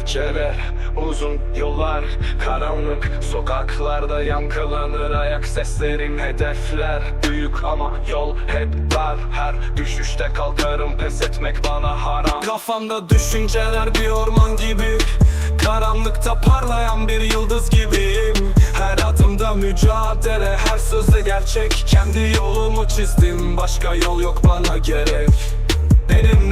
geceler Uzun yollar Karanlık sokaklarda yankılanır ayak seslerim Hedefler. Büyük ama yol hep dar Her düşüşte kalkarım pes etmek bana haram. Kafamda düşünceler bir orman gibi Karanlıkta parlayan bir yıldız gibiyim. Her adımda mücadele Her sözde gerçek. Kendi yolumu çizdim Başka yol yok bana gerek. Benim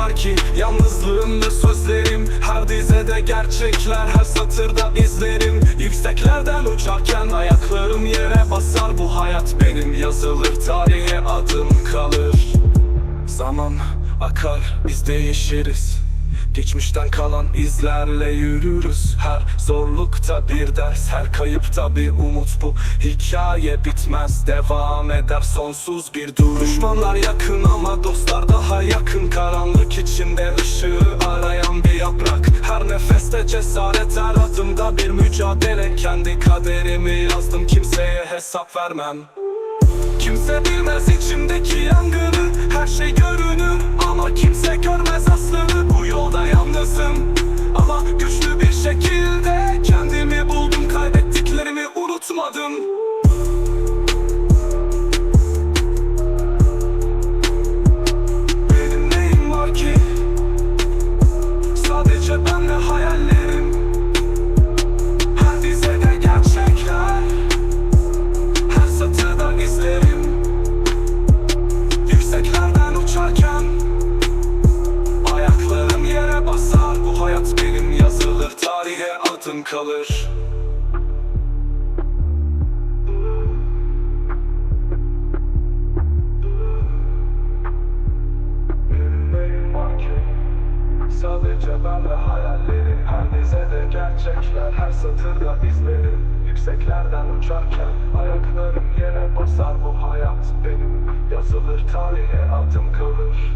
var ki Yalnızlığımda sözlerim. Her dizede gerçekler Her satırda izlerim. Yükseklerden uçarken Ayaklarım yere basar. Bu hayat benim yazılır Tarihe adım kalır. Zaman akar biz değişiriz Geçmişten kalan izlerle yürürüz. Her zorlukta bir ders Her kayıpta bir umut. Bu hikaye bitmez Devam eder sonsuz bir dur Düşmanlar yakın ama dostlar daha yakın. Karanlık içinde ışığı arayan bir yaprak. Her nefeste cesaret her adımda bir mücadele. Kendi kaderimi yazdım kimseye hesap vermem. Kimse bilmez içimdeki yangını Benim neyim var ki? Sadece ben hayallerim. Her dizede gerçekler. Her satırda izlerim. Yükseklerden uçarken Ayaklarım yere basar. Bu hayat benim yazılır Tarihe adım kalır Sadece ben ve hayallerim Her dizede gerçekler Her satırda izlerim Yükseklerden uçarken Ayaklarım yere basar Bu hayat benim. Yazılır tarihe adım kalır